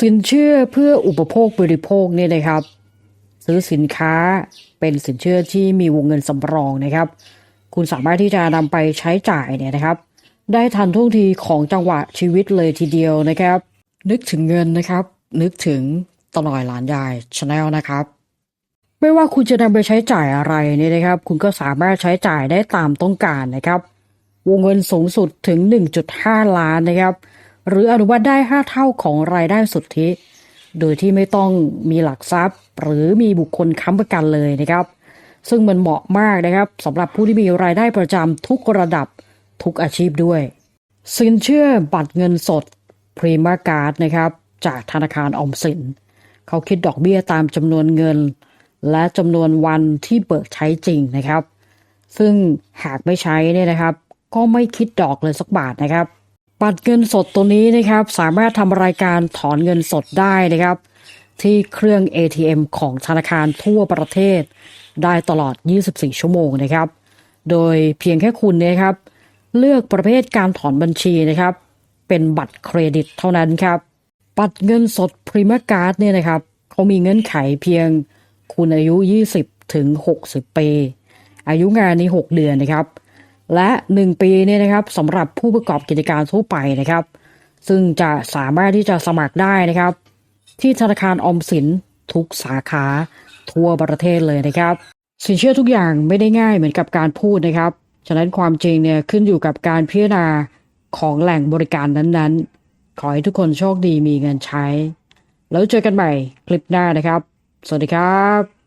สินเชื่อเพื่ออุปโภคบริโภคเนี่ยนะครับ ซื้อสินค้าเป็นสินเชื่อที่มีวงเงินสำรองนะครับ คุณสามารถที่จะนำไปใช้จ่ายเนี่ยนะครับ ได้ทันท่วงทีของจังหวะชีวิตเลยทีเดียวนะครับ นึกถึงเงินนะครับ นึกถึงตลอยหลานยายชาแนลนะครับ ไม่ว่าคุณจะนำไปใช้จ่ายอะไรเนี่ยนะครับ คุณก็สามารถใช้จ่ายได้ตามต้องการนะครับ วงเงินสูงสุดถึง 1.5 ล้านนะครับ หรืออนุมัติได้ 5 เท่าของรายได้สุทธิ โดยที่ไม่ต้องมีหลักทรัพย์ หรือมีบุคคลค้ำประกันเลยนะครับ ซึ่งมันเหมาะมากนะครับสำหรับผู้ที่มีรายได้ประจำทุกระดับทุกอาชีพด้วย สินเชื่อบัตรเงินสดพรีมาการ์ดนะครับ จากธนาคารออมสิน เขาคิดดอกเบี้ยตามจำนวนเงิน และจำนวนวันที่เบิกใช้จริงนะครับ ซึ่งหากไม่ใช้เนี่ยนะครับ ก็ไม่คิดดอกเลยสักบาทนะครับ บัตรเงินสดตัวนี้นะครับสามารถทำรายการถอนเงินสดได้นะครับ ที่เครื่อง ATM ของธนาคารทั่วประเทศ ได้ตลอด 24 ชั่วโมงนะครับ โดยเพียงแค่คุณเนยครับ เลือกประเภทการถอนบัญชีนะครับ เป็นบัตรเครดิตเท่านั้นครับ บัตรเงินสดพรีเมาการ์ดเนี่ยนะครับเขามีเงื่อนไขเพียงคุณอายุ 20 ถึง 60 ปี อายุงานนี้ 6 เดือนนะครับ และ 1 ปีเนี่ยนะครับสำหรับผู้ประกอบกิจการทั่วไปนะครับ ซึ่งจะสามารถที่จะสมัครได้นะครับ ที่ธนาคารอมสินทุกสาขาทั่วประเทศเลยนะครับ สินเชื่อทุกอย่างไม่ได้ง่ายเหมือนกับการพูดนะครับ ฉะนั้นความจริงเนี่ยขึ้นอยู่กับการพิจารณาของแหล่งบริการนั้นๆ ขอให้ทุกคนโชคดีมีเงินใช้ แล้วเจอกันใหม่คลิปหน้านะครับ สวัสดีครับ